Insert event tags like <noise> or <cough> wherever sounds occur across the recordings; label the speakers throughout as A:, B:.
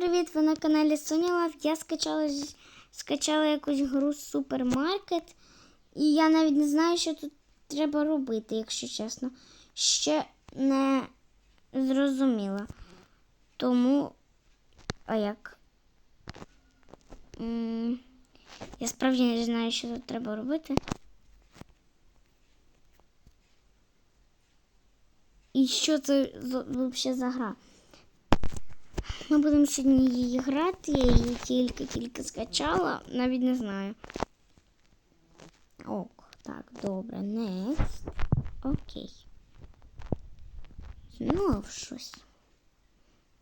A: привіт! Ви на каналі Соня Лав. Я скачала, скачала якусь гру супермаркет. І я навіть не знаю, що тут треба робити, якщо чесно. Ще не зрозуміла. Тому. А як? М, Я справді не знаю, що тут треба робити. І що це взагалі за гра? Ми будемо сьогодні її грати, я її тільки-тільки скачала, навіть не знаю. Ок, так, добре, next. Окей. Знов щось.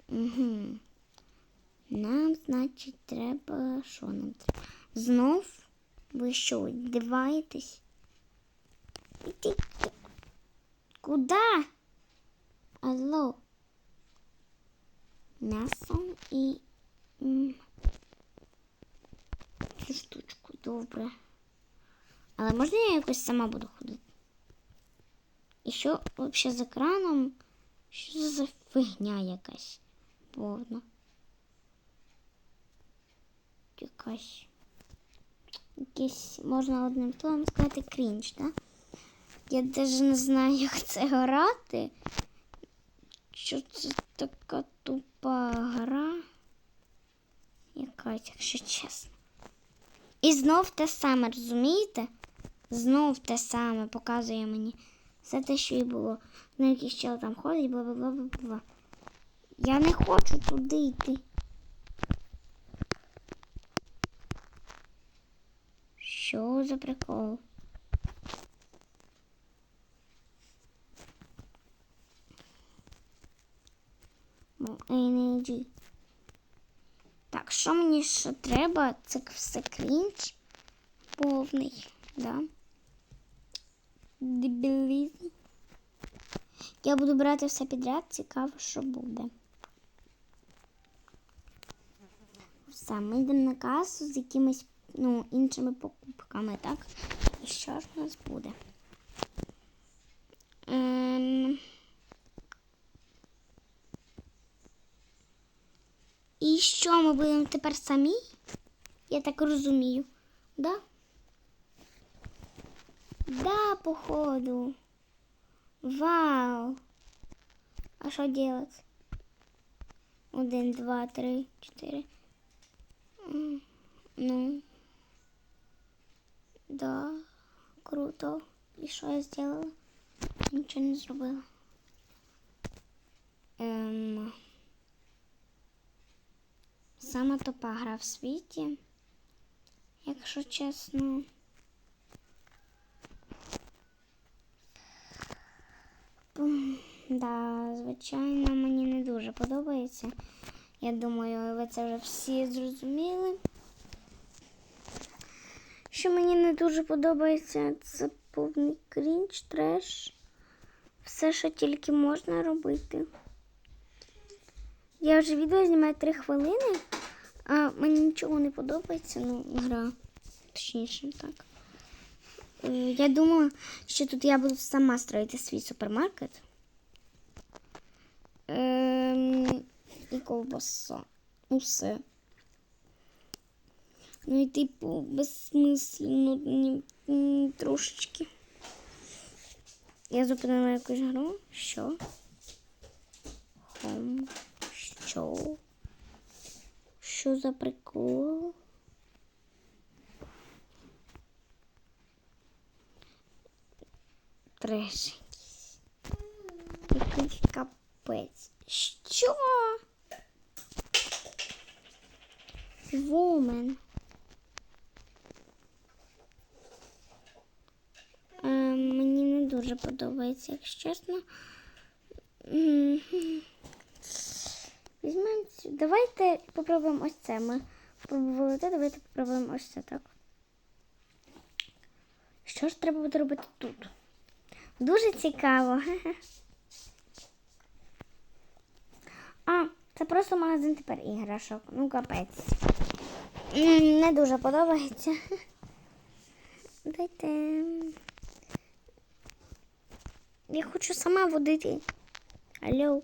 A: Угу. Нам, значить, треба. Що нам треба? Знов? Ви що, здиваєтесь? Іди. Куда? Алло. М'ясо і цю штучку, добре. Але можна я якось сама буду ходити? І що взагалі з екраном? Що за фигня якась? Повна. Якась. Якийсь, можна одним словом сказати, крінж, так? Я навіть не знаю, як це грати. Що це така тупа гра? Якась, якщо чесно. І знов те саме, розумієте? Знов те саме показує мені. Все те, що і було. На якийсь чел там ходить, бла бла бла бла бла. Я не хочу туди йти. Що за прикол? Energy. Так, що мені ще треба? Це все крінж повний, да? Дебілізм. Я буду брати все підряд, цікаво, що буде. Все, ми йдемо на касу з якимись ну, іншими покупками, так? І що ж у нас буде? І що ми будемо тепер самі? Я так розумію. Да? Да, походу. Вау. А що делать? Один, два, три, чотири. М, Ну. Да, круто. І що я зробила? Нічого не зробила. Ем... Сама тупа гра в світі, якщо чесно. Да, звичайно, мені не дуже подобається. Я думаю, ви це вже всі зрозуміли. Що мені не дуже подобається, це повний крінж, треш. Все, що тільки можна робити. Я вже відео знімаю 3 хвилини, а мені нічого не подобається, ну, гра. Точніше, так. Е, Я думала, що тут я буду сама строїти свій супермаркет. Ем, і ковбаса. Усе. Ну і типу безсмислено ні, трошечки. Я зупинила якусь гру. Що? Хом. Що? Що за прикол? Треш якийсь. Капець. Що? Вумен. Е, мені не дуже подобається, якщо чесно. Візьмемо. Давайте попробуємо ось це. Ми пробували те, давайте попробуємо ось це так. Що ж треба буде робити тут? Дуже цікаво. <laughs> А, це просто магазин тепер іграшок. Ну, капець. Не дуже подобається. <laughs> Дайте. Я хочу сама водити. Алло.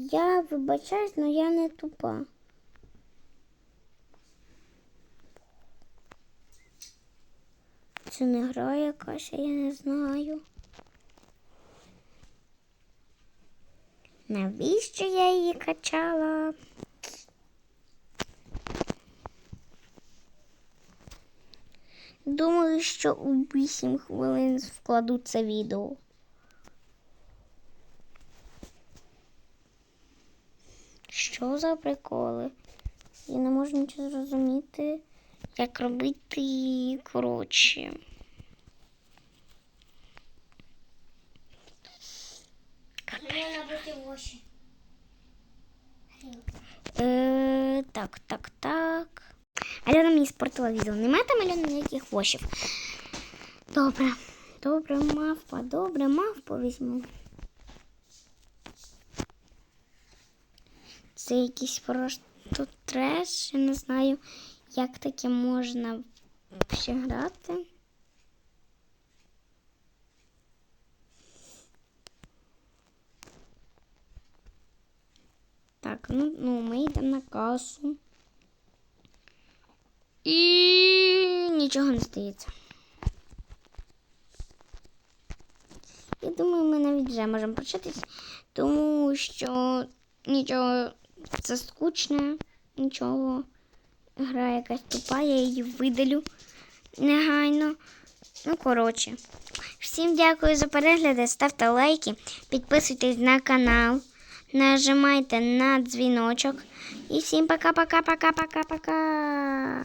A: Я вибачаюсь, але я не тупа. Це не гра якась, я не знаю. Навіщо я її качала? Думаю, що у 8 хвилин вкладу це відео. Що за приколи? Я не можу нічого зрозуміти, як робити коротше. Е, так, так, так. Альона мені спортила відео. Немає там Альона ніяких вошів. Добре. Добре, мавпа, добре, мавпу візьму. Це якийсь просто треш. Я не знаю, як таке можна ще грати. Так, ну, ну ми йдемо на касу. І нічого не стається. Я думаю, ми навіть вже можемо початись, тому що нічого це скучне, нічого. Гра якась тупа, я її видалю негайно. Ну, коротше. Всім дякую за перегляди, ставте лайки, підписуйтесь на канал, нажимайте на дзвіночок. І всім пока-пока-пока-пока-пока.